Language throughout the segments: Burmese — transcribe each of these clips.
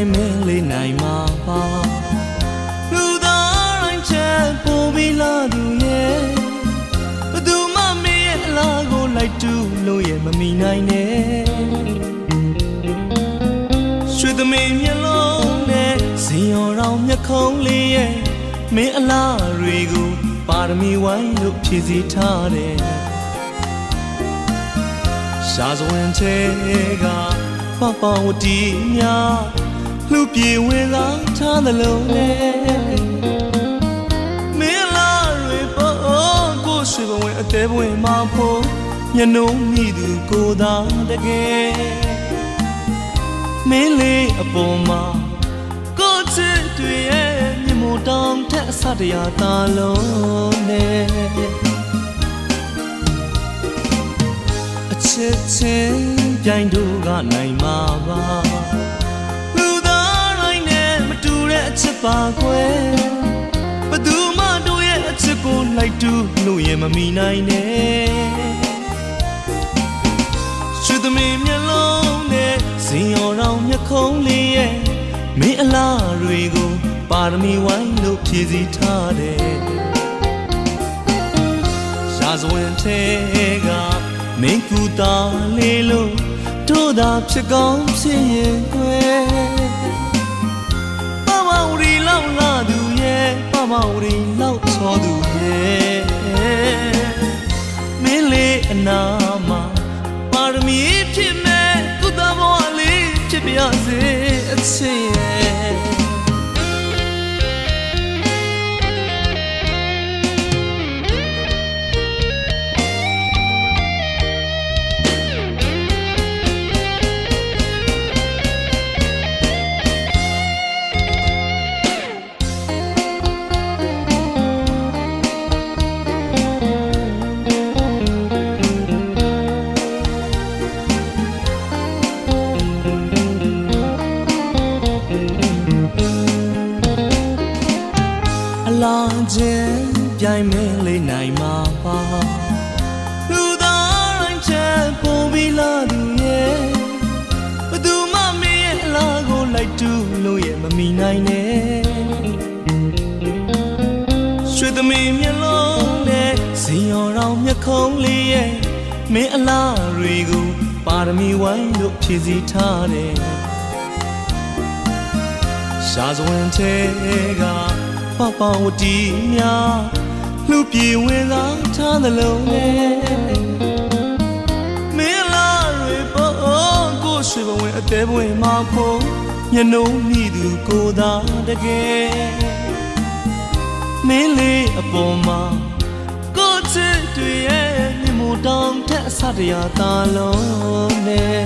င်မင်းလေးနိုင်မှာပါလူသားတိုင်းချက်ပို့ပြီးလာသူရဲ့ဘယ်သူမှမင်းရဲ့အလားကိုလိုက်တူလို့ရဲ့မမီနိုင်နဲ့ရွှေသမီးမျက်လုံးနဲ့ဇင်ရောင်ရောင်မျက်ခုံးလေးရဲ့မင်းအလားတွေကိုပါရမီဝိုင်းလို့ဖြည့်စည်ထားတယ်ရှားစဝင်ချေကပပဝတီများ လှပြေဝင်လာထားသလုံးနဲ့မင်းလာတွေပေါ်ကိုရှိဘဝင်အသေးဘဝင်မှာဖို့ညနှုံးမိသူကိုသာတကယ်မင်းလေးအပေါ်မှာကိုချစ်တွေရဲ့မြေမို့တောင်ထက်အဆတရားသာလုံးနဲ့အချစ်ချင်းပြိုင်တို့ကနိုင်မှာပါ ပါကွယ်ဘယ်သူမှတို့ရဲ့အချစ်ကိုလိုက်တူလို့ရင်မမီနိုင်နဲ့ရွှေသမီးမျက်လုံးနဲ့ဇင်ရောင်ရောင်မျက်ခုံးလေးရဲ့မင်းအလားတွေကိုပါရမီဝိုင်းလို့ဖြည့်စည်ထားတယ်ရာဇဝင်ထဲကမင်းကူတာလေးလို့တို့သာဖြစ်ကောင်းဖြစ်ရင်ကွယ်ပမဝရီလော က်လာသူရဲ့ပမဝရီလောက်ချောသူရဲ့မင်းလေးအနာ ချင်းပြိုင်မင်းလေးနိုင်မှာပါလူသားတိုင်းချက်ပုံပြီးလာသူရဲ့ဘယ်သူမှမင်းရဲ့အလားကိုလိုက်တူလို့ရဲ့မမီနိုင်နဲ့ရွှေသမီးမျက်လုံးနဲ့ဇင်ရောင်ရောင်မျက်ခုံးလေးရဲ့မင်းအလားတွေကိုပါရမီဝိုင်းလို့ဖြည့်စည်ထားတယ်ရှားစဝင်ထဲကပပဝတီများ လှပြေဝင်လာထားသလုံးနဲ့မင်းလာတွေပေါ်ကိုရှိဘဝင်အသေးဘဝင်မှာဖို့ညနှုံးမိသူကိုသာတကယ်မင်းလေးအပေါ်မှာကိုချစ်တွေရဲ့မြင်မို့တောင်ထက်အဆတရားသာလုံးနဲ့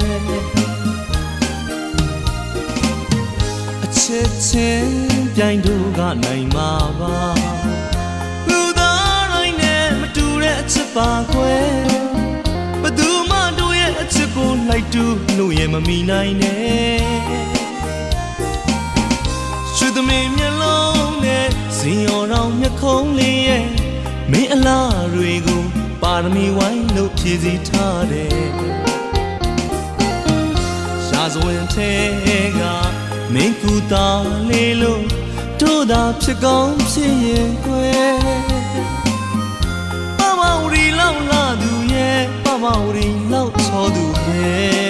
အချစ်ချင်းပြိုင်တို့ကနိုင်မှာပါ ရင်မမီနိုင်နဲ့ရွှေသမီးမျက်လုံးနဲ့ဇင်ရောင်ရောင်မျက်ခုံးလေးရဲ့မင်းအလားတွေကိုပါရမီဝိုင်းလို့ဖြည့်စည်ထားတယ်ရှားစဝင်ထဲကမင်းကူတာလေးလို့တို့သာဖြစ်ကောင်းဖြစ်ရင်ကွယ်ပမဝရီလောက်လာသူရဲ့ပမဝရီလောက်ချောသူရဲ့